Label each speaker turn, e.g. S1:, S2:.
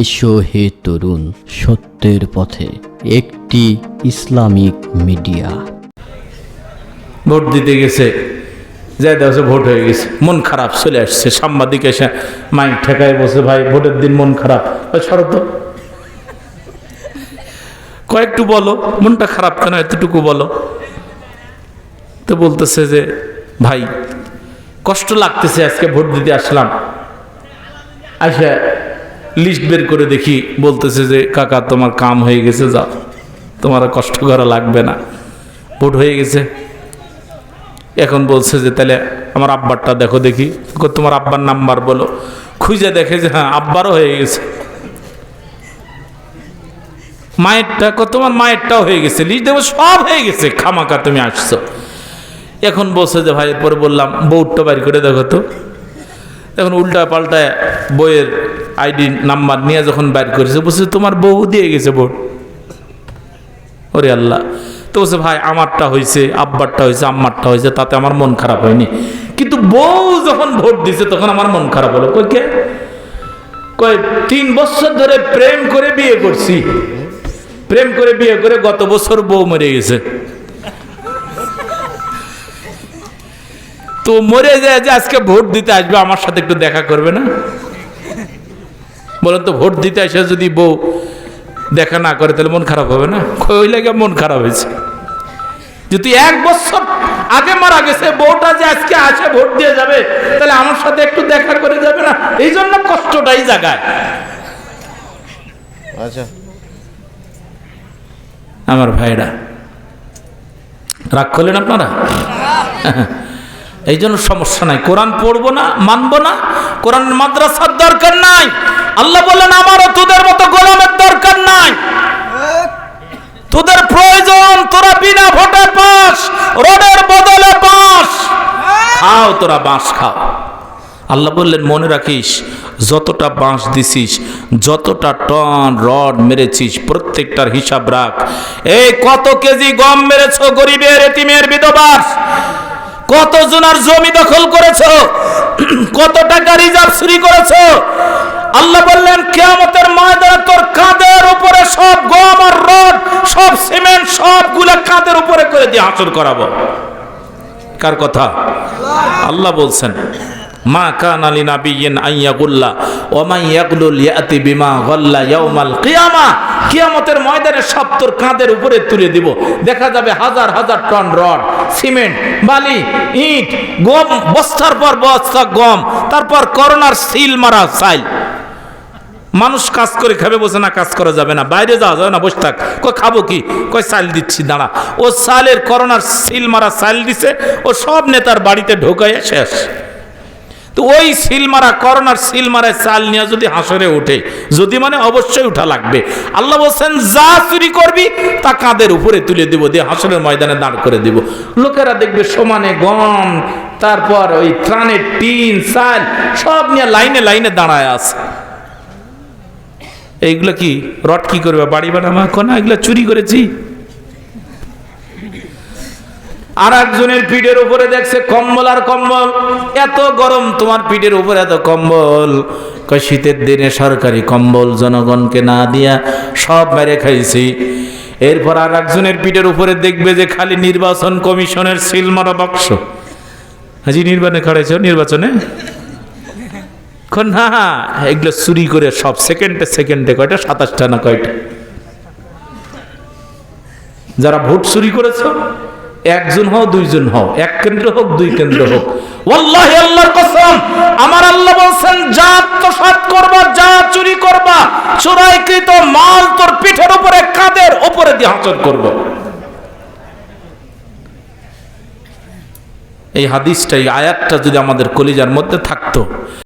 S1: এসো হে তরুণ, সত্যের পথে। একটি ইসলামিক মিডিয়া।
S2: ভোট দিতে গেছে। যাই দেখছে ভোট হয়ে গেছে। মন খারাপ, চলে আসছে। সাংবাদিক এসে মাইক ঠেকায় বসে, ভাই, ভোটের দিন মন খারাপ। শরত কয়েকটু বলো, মনটা খারাপ কেন এতটুকু বলো? তো বলতেছে যে, ভাই, কষ্ট লাগতেছে আজকে ভোট দিতে আসলাম। আচ্ছা লিস্ট বের করে দেখি, বলতেছে যে, কাকা, তোমার কাম হয়ে গেছে, যাও। তোমার কষ্ট করা লাগবে না। ভোট হয়ে গেছে। এখন বলছে যে, তাহলে আমার আব্বারটা দেখো দেখি। তোমার আব্বার নাম্বার বলো। খুঁজে দেখে যে হ্যাঁ আব্বারও হয়ে গেছে। মায়েরটা তোমার মায়েরটাও হয়ে গেছে। লিস্ট দেখো, সব হয়ে গেছে। খামাকা তুমি আসছো। এখন বলছে যে, ভাই, এরপরে বললাম বউটটা বাইর করে দেখো তো। এখন উল্টা পাল্টায় বইয়ের আইডি নাম্বার নিয়ে যখন বাইর করেছে, বলছে, তোমার বউ দিয়ে গেছে ভোট ওরে আল্লাহ। তো বলছে, ভাই, আমারটা হয়েছে আব্বারটা হয়েছে আম্মারটা হয়েছে তাতে আমার মন খারাপ হয়নি। কিন্তু বউ যখন ভোট দিছে, তখন আমার মন খারাপ হলো। কই কে? কই তিন বছর ধরে প্রেম করে বিয়ে করছি। প্রেম করে বিয়ে করে গত বছর বউ মরে গেছে। তো মরে যায় যে আজকে ভোট দিতে আসবে, আমার সাথে একটু দেখা করবে না? বলেন তো ভোট দিতে আসে যদি বউ দেখা না করে তাহলে মন খারাপ হবে না? ওই লাগে মন খারাপ হয়েছে। যদি এক বছর আগে মারা গেছে বউটা যে আজকে আসে ভোট দিয়ে যাবে তাহলে আমার সাথে একটু দেখা করে যাবে না? এই জন্য কষ্টটাই জাগায়।
S3: আচ্ছা।
S2: আমার ভাইরা রাগ করলেন আপনারা? এই জন্য সমস্যা নাই। কোরআন পড়ব না মানবো না কোরআন মাদ্রাসার দরকার নাই। আল্লাহ বললেন, আমারও তোদের মতো গোলামের দরকার নাই। তোদের প্রয়োজন, তোরা বিনা ভোটে পাস, রোডের বদলে পাস। খাও, তোরা বাঁশ খাও। আল্লাহ বললেন, মনে রাখিস, যতটা বাঁশ দিছিস, যতটা টন রড মেরেছিস, প্রত্যেকটার হিসাব রাখ। এই কত কেজি গম মেরেছ, গরিবের, এতিমের বিধবাস কত জনার জমি দখল করেছ? কত টাকা রিজার্ভ চুরি করেছ? আল্লাহ বললেন, কেয়ামতের ময়দানে তোর কাঁধের উপরে সব গম আর রড, সব সিমেন্ট, সবগুলা কাঁধের উপরে করে দিয়ে হাসর করাবো। কার কথা? আল্লাহ বলছেন, মা কান আলী নাবিয়িন আইয়াগুল্লা ওমা ইয়াগলুল ইয়াতি বিমা গল্লা ইয়াউমাল কিয়ামা। কিয়ামতের ময়দানে সব তোর কাঁধের উপরে তুলে দিব। দেখা যাবে হাজার হাজার টন রড, সিমেন্ট, বালি, ইট, গম, বস্তার পর বস্তা গম, তারপর করোনার সিল মারা সাইল। মানুষ কাজ করে খাবে বসে না কাজ করা যাবে না। বাইরে যাওয়া যাবে না, বসে থাক। কই খাব কি? কই চাল দিচ্ছি, দাঁড়া। ও সালের করোনার সিল মারা সাল দিছে, ও সব নেতার বাড়িতে ঢোকাইয়া শেষ। তো ওই সিল মারা, করোনার সিল মারায় চাল নিয়ে যদি হাসরে ওঠে, যদি মানে অবশ্যই উঠা লাগবে। আল্লাহ বলছেন, যা চুরি করবি, তা কাঁধের উপরে তুলে দিব, দিয়ে হাসরের ময়দানে দাঁড় করে দিব। লোকেরা দেখবে সমানে গম তারপর ওই ত্রাণের টিন, চাল সব নিয়ে লাইনে লাইনে দাঁড়ায় আছে। এইগুলো কি? রড কি করবে? বাড়ি বানামা কোনা এগুলো চুরি করেছি। আর একজনের পিঠের উপরে দেখছে কম্বল আর কম্বল। এত গরম, তোমার পিঠের উপরে এত কম্বল। শীতের দিনে সরকারি কম্বল জনগণকে না দিয়া সব মেরে খাইছি। এরপর আর একজনের পিঠের উপরে দেখবে যে খালি নির্বাচন কমিশনের সিলমারা বাক্স। হাজি নির্বাচনে খাড়াইছ? নির্বাচনে? না এগুলো চুরি করে সব সেকেন্ডে সেকেন্ডে কয়টা? সাতাশটা না কয়টা? যারা ভোট চুরি করেছ, একজন হও, দুইজন হও, এক কেন্দ্র হোক, দুই কেন্দ্র হোক। আমার আল্লাহ বলছেন, যা করবা, যা চুরি করবা, চোরাইকৃত মাল তোর পিঠের উপরে কাঁধের উপরে দিয়ে করব? এই হাদিসটা, এই আয়াতটা যদি আমাদের কলিজার মধ্যে থাকতো